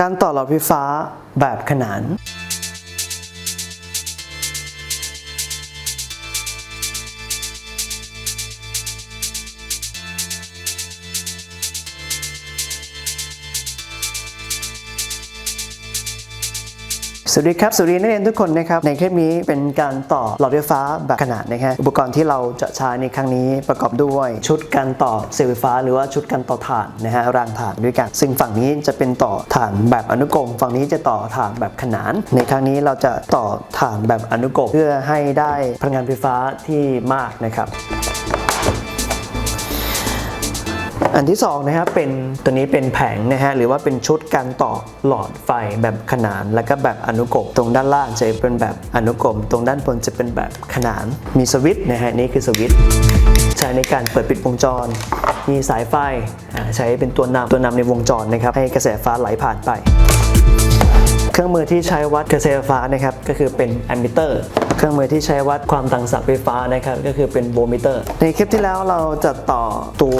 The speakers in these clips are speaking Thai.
การต่อหลอดไฟฟ้าแบบขนาน วัสดีครับสวัสดีนักเรียนทุกคนนะครับในคลิปนี้เป็นการต่อหลอดไฟฟ้าแบบขนาดนะฮะอุปกรณ์ที่เราจะใช้ในครั้งนี้ประกอบด้วยชุดการต่อเสาไฟฟ้า หรือว่าชุดการต่อถ่านนะฮะรางถ่านด้วยกัน ซึ่งฝั่งนี้จะเป็นต่อถ่านแบบอนุกรม ฝั่งนี้จะต่อถ่านแบบขนาน ในครั้งนี้เราจะต่อถ่านแบบอนุกรมเพื่อให้ได้พลังงานไฟฟ้าที่มากนะครับ อันที่สองนะครับเป็นตัวนี้เป็นแผงนะฮะหรือว่าเป็นชุดการต่อหลอดไฟแบบขนาน แล้วก็แบบอนุกรมตรงด้านล่างจะเป็นแบบอนุกรมตรงด้านบนจะเป็นแบบขนาน มีสวิตช์นะฮะนี่คือสวิตช์ใช้ในการเปิดปิดวงจร มีสายไฟใช้เป็นตัวนำตัวนำในวงจรนะครับให้กระแสไฟฟ้าไหลผ่านไป เครื่องมือที่ใช้วัดกระแสไฟฟ้านะครับก็คือเป็นแอมมิเตอร์เครื่องมือที่ใช้วัดความต่างศักย์ไฟฟ้านะครับก็คือเป็นโวลต์มิเตอร์ ในคลิปที่แล้วเราจะต่อตัว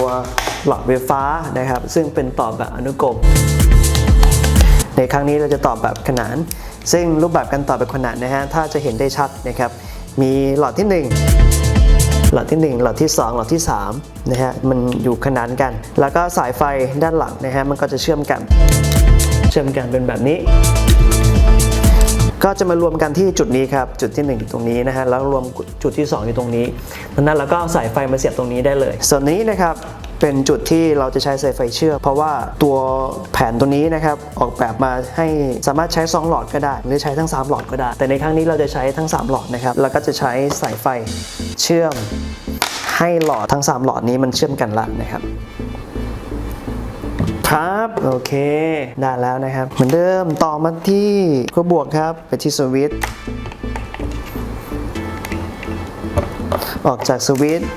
หลอดไฟฟ้านะครับซึ่งเป็นต่อแบบอนุกรมในครั้งนี้เราจะต่อแบบขนาน ซึ่งรูปแบบการต่อแบบขนานนะฮะถ้าจะเห็นได้ชัดนะครับมีหลอดที่ 1หลอดที่ 1 หลอดที่ 2 หลอดที่3นะฮะมันอยู่ขนานกัน แล้วก็สายไฟด้านหลังนะฮะมันก็จะเชื่อมกัน เชื่อมกันเป็นแบบนี้ ก็จะมารวมกันที่จุดนี้ครับ จุดที่1อยู่ตรงนี้นะฮะแล้วรวมจุดที่ 2 อยู่ตรงนี้ดังนั้นเราก็เอาสายไฟมาเสียบตรงนี้ได้เลย ส่วนนี้นะครับเป็นจุดที่เราจะใช้สายไฟเชื่อมเพราะว่าตัวแผนตัวนี้นะครับออกแบบมาให้สามารถใช้ 2 หลอดก็ได้ หรือใช้ทั้ง 3 หลอดก็ได้ แต่ในครั้งนี้เราจะใช้ทั้ง 3 หลอดนะครับแล้วก็จะใช้สายไฟเชื่อม ให้หลอดทั้ง 3 หลอดนี้มันเชื่อมกันละนะครับ ครับ โอเค ได้แล้วนะครับ เหมือนเดิมต่อมาที่ขั้วบวกครับ ไปที่สวิตช์ออกจากสวิตช์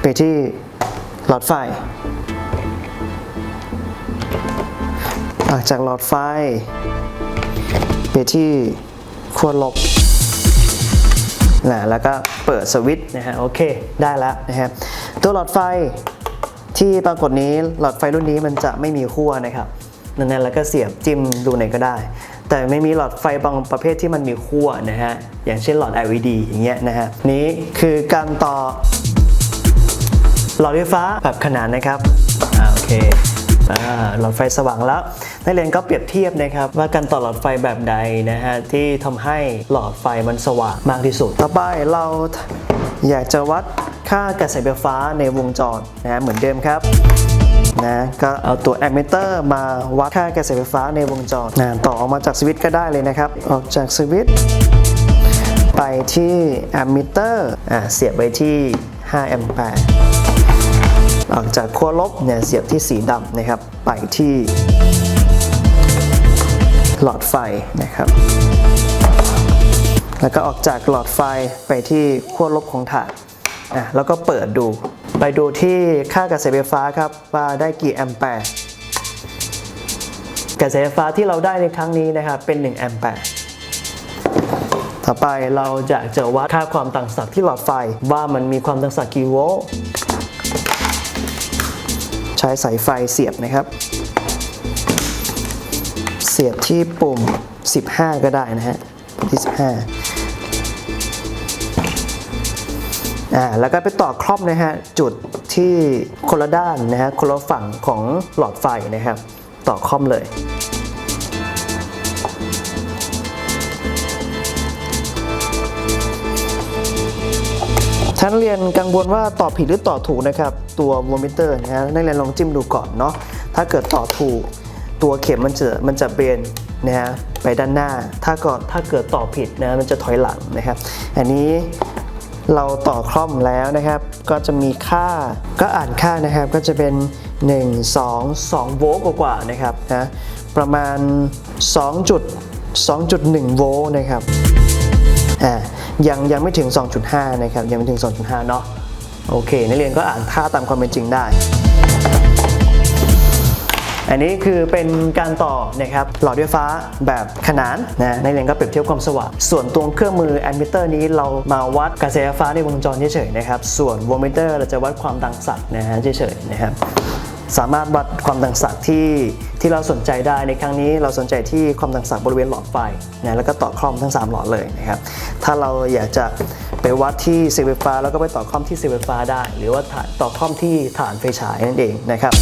ไปที่หลอดไฟ ออกจากหลอดไฟ ไปที่ขั้วลบนะแล้วก็เปิดสวิตช์นะฮะโอเค ได้แล้วนะครับตัวหลอดไฟ ที่ปรากฏนี้หลอดไฟรุ่นนี้มันจะไม่มีขั้วนะครับดังนั้นแล้วก็เสียบจิ้มดูไหนก็ได้ แต่ไม่มีหลอดไฟบางประเภทที่มันมีขั้วนะฮะ อย่างเช่นหลอด LED อย่างเงี้ยนะฮะ นี้คือการต่อ หลอดไฟฟ้าแบบขนานนะครับ อ่าโอเคหลอดไฟสว่างแล้วนักเรียนก็เปรียบเทียบนะครับว่าการต่อหลอดไฟแบบใดนะฮะที่ทำให้หลอดไฟมันสว่างมากที่สุด ต่อไปเราอยากจะวัด ค่ากระแสไฟฟ้าในวงจรนะเหมือนเดิมครับนะก็เอาตัวแอมมิเตอร์มาวัดค่ากระแสไฟฟ้าในวงจรนะต่อออกมาจากสวิตช์ก็ได้เลยนะครับ ออกจากสวิตช์ไปที่แอมมิเตอร์อ่าเสียบไว้ที่ 5 แอมแปร์ออกจากขั้วลบเนี่ยเสียบที่สีดำนะครับ ไปที่ หลอดไฟนะครับแล้วก็ออกจากหลอดไฟไปที่ขั้วลบของถาด อะแล้วก็เปิดดู ไปดูที่ค่ากระแสไฟฟ้าครับว่าได้กี่แอมแปร์กระแสไฟฟ้าที่เราได้ในครั้งนี้นะครับเป็น 1 แอมแปร์ต่อไปเราจะจะวัดค่าความต่างศักย์ที่หลอดไฟว่ามันมีความต่างศักย์กี่โวลต์ใช้สายไฟเสียบนะครับ เสียบที่ปุ่ม 15 ก็ได้นะฮะที่ 15 อ่าแล้วก็ไปต่อครอบนะฮะจุดที่คนละด้านนะฮะคนละฝั่งของหลอดไฟนะครับต่อครอมเลยถ้านเรียนกังวลว่าตอบผิดหรือตอบถูกนะครับ ตัวโวลต์มิเตอร์นะฮะนักเรียนลองจิ้มดูก่อนเนาะถ้าเกิดตอบถูก ตัวเข็มมันจะมันจะเบนนะฮะไปด้านหน้า ถ้าก็ถ้าเกิดตอบผิดนะมันจะถอยหลังนะครับ อันนี้ เราต่อคล่อมแล้วนะครับ ก็จะมีค่าก็อ่านค่านะครับก็จะเป็น 1 2 2โวลต์กว่าๆนะครับนะประมาณ2จุด2.1 โวลต์นะครับอ่ายังยังไม่ถึง 2.5 นะครับ ยังไม่ถึง 2.5 เนาะโอเค นักเรียนก็อ่านค่าตามความเป็นจริงได้ อันนี้คือเป็นการต่อนะครับหลอดไฟฟ้าแบบขนานนะในเรียนก็เปรียบเทียบความสว่างส่วนตัวเครื่องมือแอมมิเตอร์นี้เรามาวัดกระแสไฟฟ้าในวงจรเฉยๆนะครับส่วนโวลต์มิเตอร์เราจะวัดความดังสัตว์นะฮะเฉยๆนะครับสามารถวัดความดังสักที่ที่เราสนใจได้ในครั้งนี้เราสนใจที่ความดังสักบริเวณหลอดไฟนะแล้วก็ต่อคล่อมทั้ง 3 หลอดเลยนะครับถ้าเราอยากจะไปวัดที่เสาไฟฟ้าแล้วก็ไปต่อคล่อมที่เสาไฟฟ้าได้ หรือว่าต่อคล่อมที่ฐานไฟฉายนั่นเองนะครับ